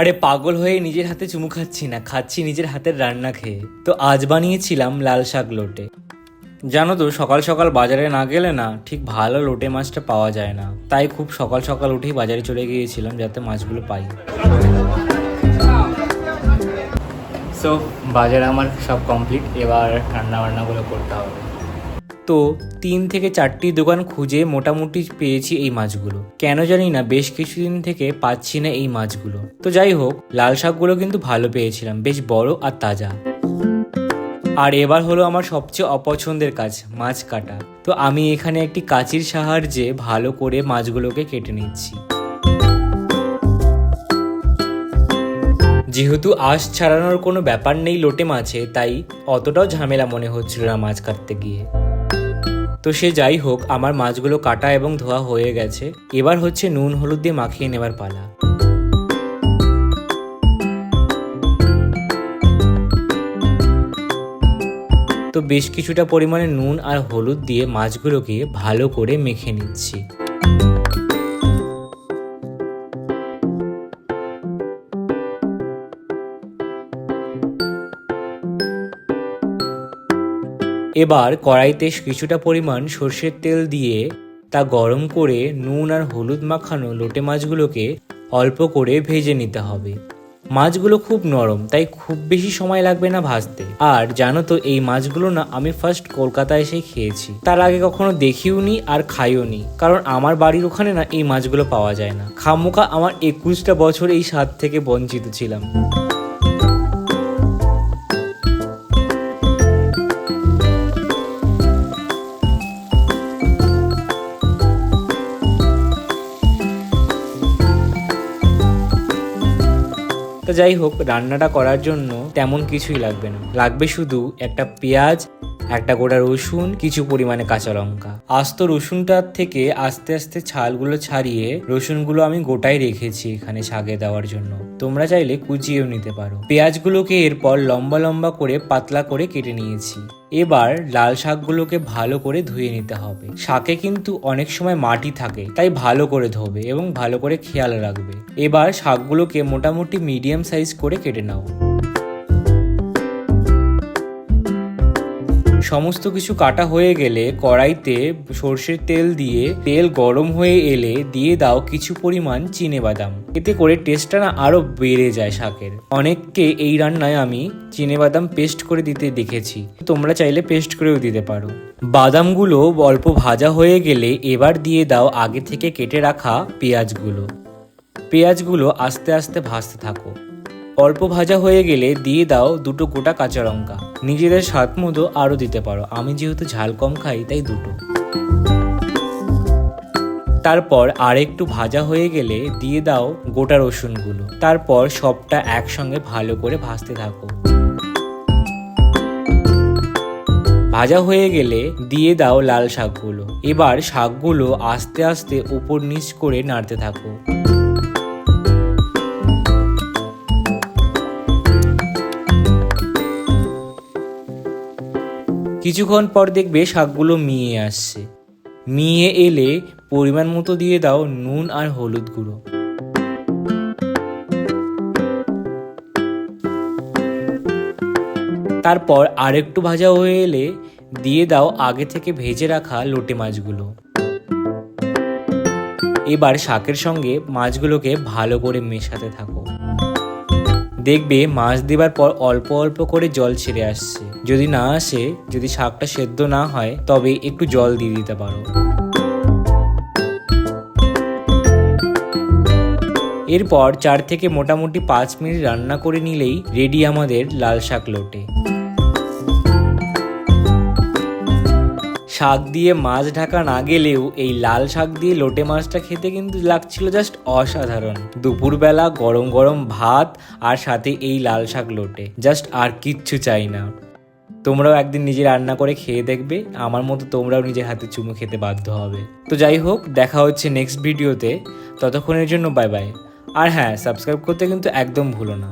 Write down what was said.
আরে পাগল হয়ে নিজের হাতে চুমু খাচ্ছি না, খাচ্ছি নিজের হাতের রান্না খেয়ে। তো আজ বানিয়েছিলাম লাল শাক লোটে। জানো তো, সকাল সকাল বাজারে না গেলে না ঠিক ভালো লোটে মাছটা পাওয়া যায় না। তাই খুব সকাল সকাল উঠেই বাজারে চলে গিয়েছিলাম যাতে মাছগুলো পাই। সো বাজার আমার সব কমপ্লিট এবার রান্না বান্নাগুলো করতে হবে। তো তিন থেকে চারটি দোকান খুঁজে মোটামুটি পেয়েছি এই মাছগুলো। কেন জানি না, বেশ কিছুদিন থেকে পাচ্ছি না এই মাছগুলো। তো যাই হোক, লাল শাকগুলো কিন্তু ভালো পেয়েছিলাম, বেশ বড় আর তাজা। আর এবার হলো আমার সবচেয়ে অপছন্দের কাজ, মাছ কাটা। তো আমি এখানে একটি কাঁচির সাহায্যে ভালো করে মাছগুলোকে কেটে নিচ্ছি। যেহেতু আঁশ ছাড়ানোর কোনো ব্যাপার নেই লোটে মাছে, তাই অতটাও ঝামেলা মনে হচ্ছিল না মাছ কাটতে গিয়ে। তো সে যাই হোক, আমার মাছগুলো কাটা এবং ধোয়া হয়ে গেছে। এবার হচ্ছে নুন, হলুদ দিয়ে মাখিয়ে নেবার পালা। তো বেশ কিছুটা পরিমাণে নুন আর হলুদ দিয়ে মাছগুলোকে ভালো করে মেখে নিচ্ছি। এবার কড়াইতে কিছুটা পরিমাণ সর্ষের তেল দিয়ে তা গরম করে নুন আর হলুদ মাখানো লোটে মাছগুলোকে অল্প করে ভেজে নিতে হবে। মাছগুলো খুব নরম, তাই খুব বেশি সময় লাগবে না ভাজতে। আর জানো তো, এই মাছগুলো না আমি ফার্স্ট কলকাতায় এসে খেয়েছি। তার আগে কখনো দেখিও নি আর খাইও নি। কারণ আমার বাড়ির ওখানে না এই মাছগুলো পাওয়া যায় না। খামুকা আমার একুশটা বছর এই স্বাদ থেকে বঞ্চিত ছিলাম। যাই হোক রান্নাটা করার জন্য তেমন কিছুই লাগবে না। লাগবে শুধু একটা পেঁয়াজ একটা গোটা রসুন, কিছু পরিমাণে কাঁচা লঙ্কা। আস্ত রসুনটার থেকে আস্তে আস্তে ছালগুলো ছাড়িয়ে রসুনগুলো আমি গোটাই রেখেছি এখানে শাকে দেওয়ার জন্য। তোমরা চাইলে কুচিয়েও নিতে পারো। পেঁয়াজগুলোকে এরপর লম্বা লম্বা করে পাতলা করে কেটে নিয়েছি। এবার লাল শাকগুলোকে ভালো করে ধুয়ে নিতে হবে। শাকে কিন্তু অনেক সময় মাটি থাকে, তাই ভালো করে ধোবে এবং ভালো করে খেয়াল রাখবে। এবার শাকগুলোকে মোটামুটি মিডিয়াম সাইজ করে কেটে নাও। সমস্ত কিছু কাটা হয়ে গেলে কড়াইতে সর্ষের তেল দিয়ে তেল গরম হয়ে এলে দিয়ে দাও কিছু পরিমাণ চিনে বাদাম এতে করে টেস্টটা না আরও বেড়ে যায় শাকের। অনেককে এই রান্নায় আমি চিনে বাদাম পেস্ট করে দিতে দেখেছি। তোমরা চাইলে পেস্ট করেও দিতে পারো। বাদামগুলো অল্প ভাজা হয়ে গেলে এবার দিয়ে দাও আগে থেকে কেটে রাখা পেঁয়াজগুলো। পেঁয়াজগুলো আস্তে আস্তে ভাজতে থাকো। অল্প ভাজা হয়ে গেলে দিয়ে দাও দুটো গোটা কাঁচা লঙ্কা। নিজেদের স্বাদ মতো আরও দিতে পারো। আমি যেহেতু ঝাল কম খাই, তাই দুটো। তারপর আর একটু ভাজা হয়ে গেলে দিয়ে দাও গোটা রসুনগুলো। তারপর সবটা একসঙ্গে ভালো করে ভাজতে থাকো। ভাজা হয়ে গেলে দিয়ে দাও লাল শাকগুলো। এবার শাকগুলো আস্তে আস্তে উপর নিচ করে নাড়তে থাকো। কিছুক্ষণ পর দেখবে শাকগুলো মিয়ে আসছে। মিয়ে এলে পরিমাণ মতো দিয়ে দাও নুন আর হলুদ গুঁড়ো। তারপর আরেকটু ভাজা হয়ে এলে দিয়ে দাও আগে থেকে ভেজে রাখা লোটে মাছগুলো। এবার শাকের সঙ্গে মাছগুলোকে ভালো করে মেশাতে থাকো। দেখবে মাছ দেবার পর অল্প অল্প করে জল ছেড়ে আসছে। যদি না আসে, যদি শাকটা সেদ্ধ না হয়, তবে একটু জল দিয়ে দিতে পারো। এরপর চার থেকে মোটামুটি পাঁচ মিনিট রান্না করে নিলেই রেডি আমাদের লাল শাক লোটে। শাক দিয়ে মাছ ঢাকা না গেলেও এই লাল শাক দিয়ে লোটে মাছটা খেতে কিন্তু লাগছিল জাস্ট অসাধারণ। দুপুরবেলা গরম গরম ভাত আর সাথে এই লাল শাক লোটে জাস্ট আর কিচ্ছু চাই না। তোমরাও একদিন নিজে রান্না করে খেয়ে দেখবে, আমার মতো তোমরাও নিজের হাতে চুমু খেতে বাধ্য হবে। তো যাই হোক, দেখা হচ্ছে নেক্সট ভিডিওতে ততক্ষণের জন্য বাই বাই আর হ্যাঁ সাবস্ক্রাইব করতে কিন্তু একদম ভুলো না।